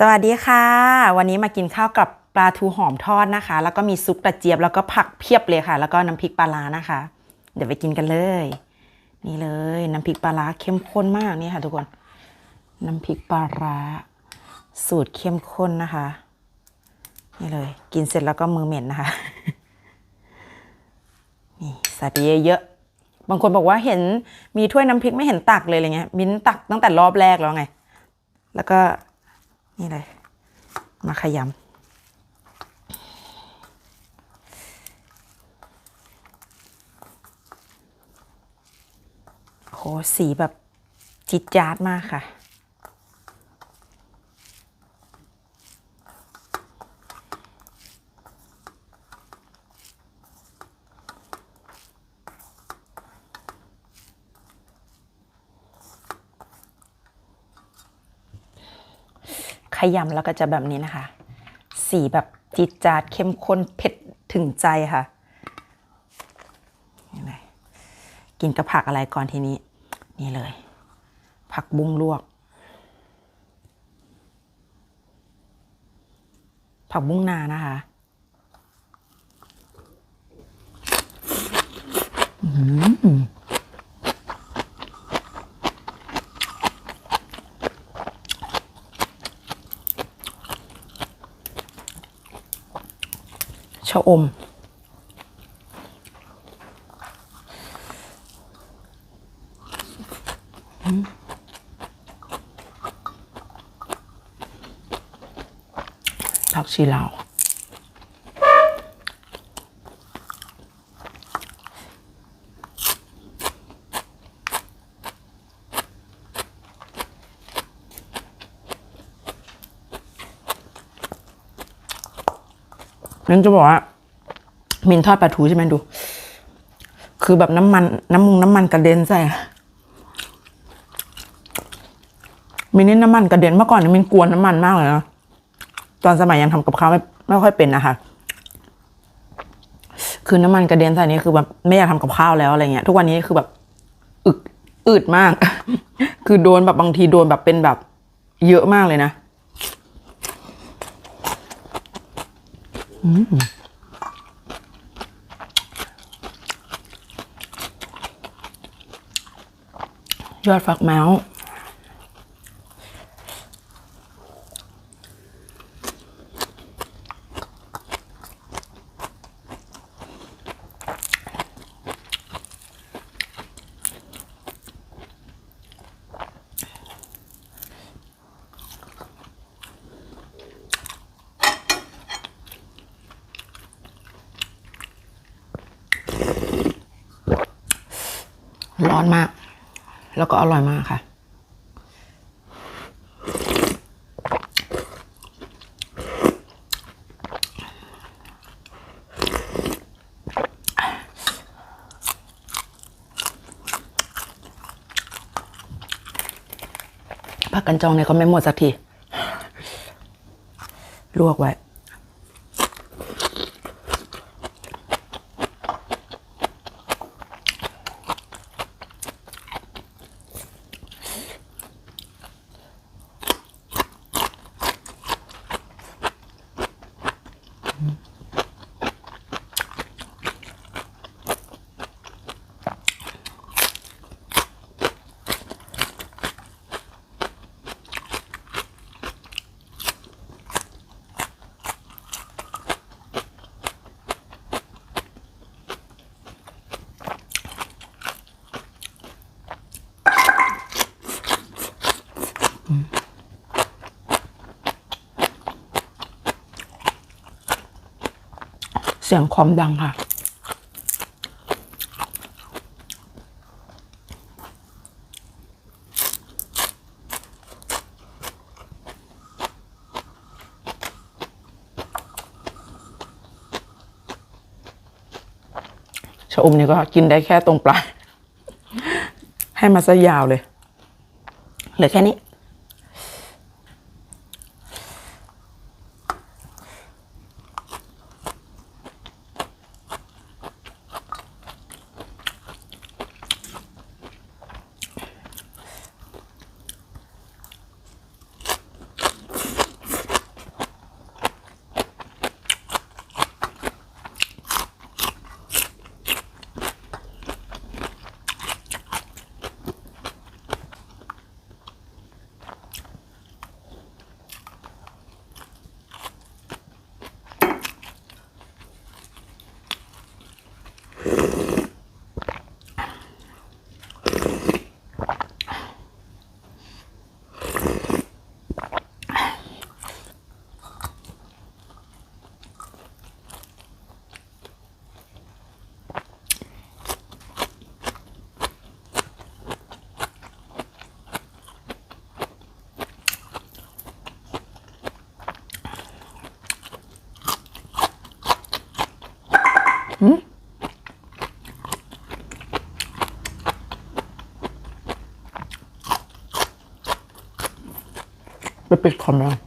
สวัสดีค่ะ วันนี้มากินข้าวกับปลาทูหอมทอดนะคะ แล้วก็มีซุปกระเจี๊ยบแล้วก็ผักเพียบเลยค่ะ แล้วก็น้ำพริกปลาร้านะคะ เดี๋ยวไปกินกันเลย นี่เลยน้ำพริกปลาร้าเข้มข้นมากนี่ค่ะ ทุกคน น้ำพริกปลาร้าสูตรเข้มข้นนะคะ นี่เลย กินเสร็จแล้วก็มือเหม็นนะคะนี่ใส่ไปเยอะๆบางคนบอกว่าเห็นมีถ้วยน้ำพริกไม่เห็นตักเลยอะไรเงี้ยมิ้นตักตั้งแต่รอบแรกแล้วไง แล้วก็ นี่เลย มาขยำโหสีแบบจิตจาดมากค่ะ ขยำแล้วก็จะแบบนี้นะคะ สีแบบจิดจาดเข้มข้นเผ็ดถึงใจค่ะกินกับผักอะไรก่อนทีนี้ นี่เลย ผักบุ้งลวก ผักบุ้งนานะคะ ชะอม ผักชีลาว นั่นจะบอกว่ามินทอดปลาทูใช่ไหมดู คือแบบน้ำมัน น้ำมุงน้ำมันกระเด็นใส่มินนี่น้ำมันกระเด็นเมื่อก่อนมินกลัวน้ำมันมากเลยนะตอนสมัยยังทำกับข้าวไม่ไม่ค่อยเป็นนะคะคือน้ำมันกระเด็นใส่นี่คือแบบไม่อยากทำกับข้าวแล้วอะไรเงี้ย ทุกวันนี้คือแบบอึดอึดมาก คือโดนแบบบางทีโดนแบบเป็นแบบเยอะมากเลยนะ ยอดฝักแมว ร้อนมาก แล้วก็อร่อยมากค่ะ ผักกันจองเนี่ยก็ไม่หมดสักที ลวกไว้ เสียงคอมดังค่ะ ชะอมนี่ก็กินได้แค่ตรงปลาย ให้มาซะยาวเลย เหลือแค่นี้ ไปปิดคอมแล้ว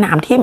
หนามทิ่ม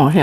ห่อเหี่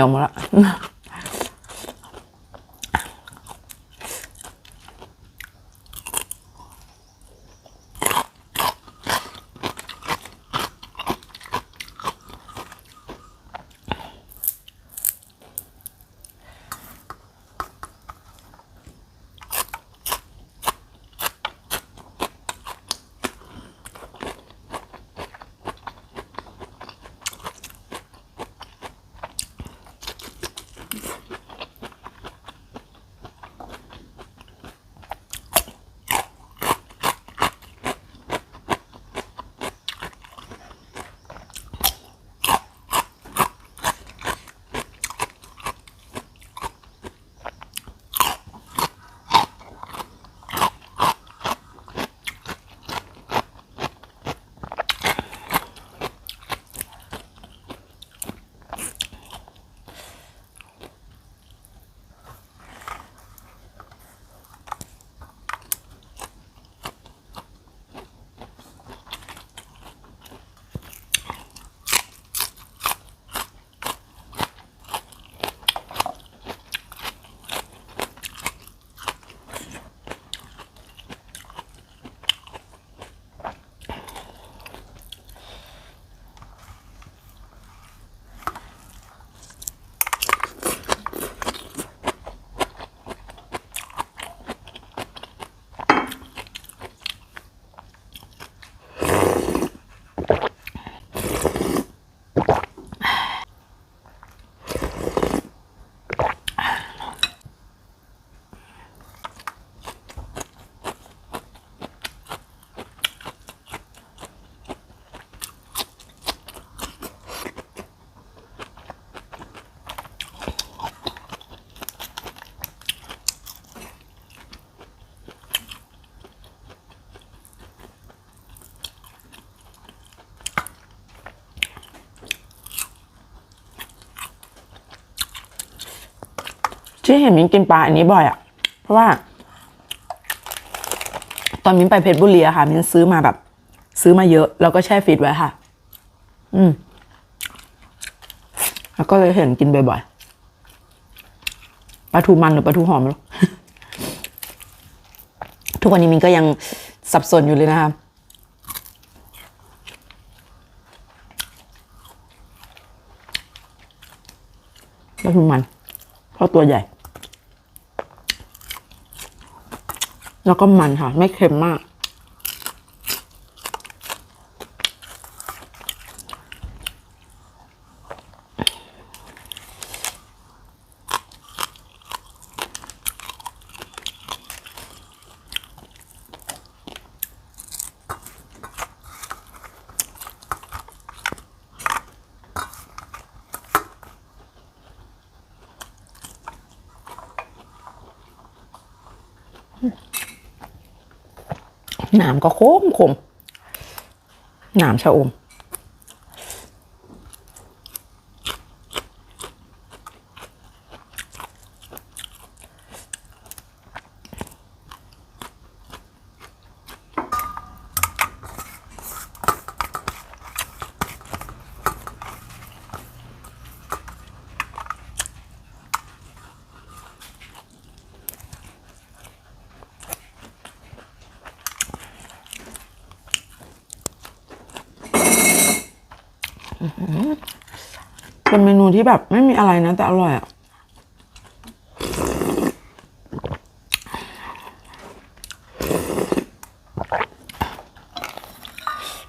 ที่เห็นมิ้นกินปลาอันนี้บ่อยอะเพราะว่า ตอนมิ้นไปเพชรบุรีอะค่ะ มิ้นซื้อมาแบบ ซื้อมาเยอะ แล้วก็แช่ฟรีซไว้ค่ะ อืม แล้วก็เลยเห็นกินบ่อยๆปลาทูมันหรือปลาทูหอมไม่รู้ทุกวันนี้มิ้นก็ยังสับสนอยู่เลยนะคะปลาทูมันเพราะตัวใหญ่ แล้วก็มันค่ะ ไม่เค็มมาก นามก็โคมขมหนามชะอม เป็นเมนูที่แบบไม่มีอะไรนะ แต่อร่อยอะ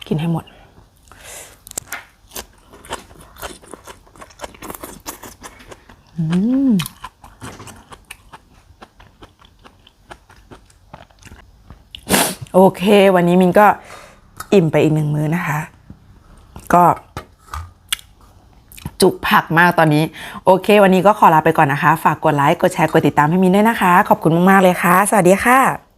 กินให้หมด อืมโอเค วันนี้มินก็อิ่มไปอีกหนึ่งมื้อนะคะ ก็ จุกผักมากตอนนี้ โอเค วันนี้ก็ขอลาไปก่อนนะคะ ฝากกดไลค์ กดแชร์ กดติดตามให้มินด้วยนะคะ ขอบคุณมาก ๆ เลยค่ะ สวัสดีค่ะ